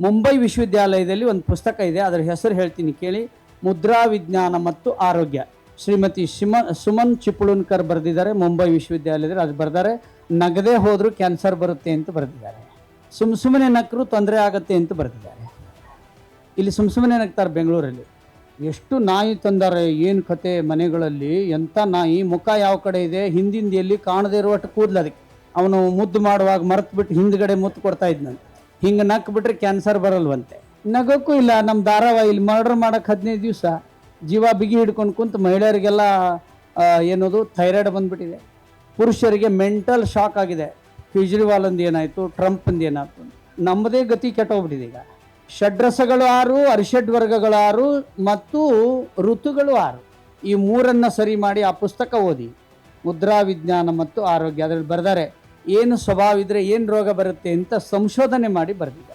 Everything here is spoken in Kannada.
ಮುಂಬೈ ವಿಶ್ವವಿದ್ಯಾಲಯದಲ್ಲಿ ಒಂದು ಪುಸ್ತಕ ಇದೆ, ಅದರ ಹೆಸರು ಹೇಳ್ತೀನಿ ಕೇಳಿ. ಮುದ್ರಾ ವಿಜ್ಞಾನ ಮತ್ತು ಆರೋಗ್ಯ. ಶ್ರೀಮತಿ ಶಿಮ, ಸುಮನ್ ಚಿಪುಳುನ್ಕರ್ ಬರೆದಿದ್ದಾರೆ, ಮುಂಬೈ ವಿಶ್ವವಿದ್ಯಾಲಯದಲ್ಲಿ ಅದು ಬರೆದಾರೆ ನಗದೇ ಹೋದರೂ ಕ್ಯಾನ್ಸರ್ ಬರುತ್ತೆ ಅಂತ ಬರೆದಿದ್ದಾರೆ. ಸುಮ್, ಸುಮ್ಮನೆ ನಕ್ಕರು ತೊಂದರೆ ಆಗುತ್ತೆ ಅಂತ ಬರೆದಿದ್ದಾರೆ. ಇಲ್ಲಿ ಸುಮ್, ಸುಮ್ಮನೆ ನಗ್ತಾರೆ ಬೆಂಗಳೂರಲ್ಲಿ. ಎಷ್ಟು ನಾಯಿ ತಂದಾರೆ, ಏನು ಕತೆ ಮನೆಗಳಲ್ಲಿ ಎಂಥ ನಾಯಿ, ಮುಖ ಯಾವ ಕಡೆ ಇದೆ ಹಿಂದಿಂದ ಎಲ್ಲಿ ಕಾಣದೇ ಇರುವಷ್ಟು ಕೂದಲು ಅದಕ್ಕೆ. ಅವನು ಮುದ್ದು ಮಾಡುವಾಗ ಮರೆತು ಬಿಟ್ಟು ಹಿಂದ್ಗಡೆ ಮುತ್ತು ಕೊಡ್ತಾ ಇದ್ನಂತೆ. ಹಿಂಗೆ ನಕ್ ಬಿಟ್ರೆ ಕ್ಯಾನ್ಸರ್ ಬರಲ್ವಂತೆ. ನಗಕ್ಕೂ ಇಲ್ಲ ನಮ್ಮ ಇಲ್ಲಿ ಮರ್ಡರ್ ಮಾಡಕ್ಕೆ ಹದಿನೈದು ದಿವಸ ಜೀವ ಬಿಗಿ ಹಿಡ್ಕೊಂಡು ಕುಂತು ಮಹಿಳೆಯರಿಗೆಲ್ಲ ಏನದು ಥೈರಾಯ್ಡ್ ಬಂದ್ಬಿಟ್ಟಿದೆ. ಪುರುಷರಿಗೆ ಮೆಂಟಲ್ ಶಾಕ್ ಆಗಿದೆ. ಕೇಜ್ರಿವಾಲ್ ಏನಾಯಿತು ಟ್ರಂಪ್ ಏನಾಯ್ತು? ನಮ್ಮದೇ ಗತಿ ಕೆಟ್ಟೋಗ್ಬಿಟ್ಟಿದೆ ಈಗ. ಷಡ್ರಸಗಳು ಆರು, ಅರಿಷಡ್ ವರ್ಗಗಳು ಆರು, ಮತ್ತು ಋತುಗಳು ಆರು. ಈ ಮೂರನ್ನು ಸರಿ ಮಾಡಿ ಆ ಪುಸ್ತಕ ಓದಿ. ಮುದ್ರಾ ವಿಜ್ಞಾನ ಮತ್ತು ಆರೋಗ್ಯ ಅದರಲ್ಲಿ ಬರೆದಾರೆ. ಏನು ಸ್ವಭಾವ ಇದ್ರೆ ಏನು ರೋಗ ಬರುತ್ತೆ ಅಂತ ಸಂಶೋಧನೆ ಮಾಡಿ ಬರೆದಿದ್ದಾರೆ.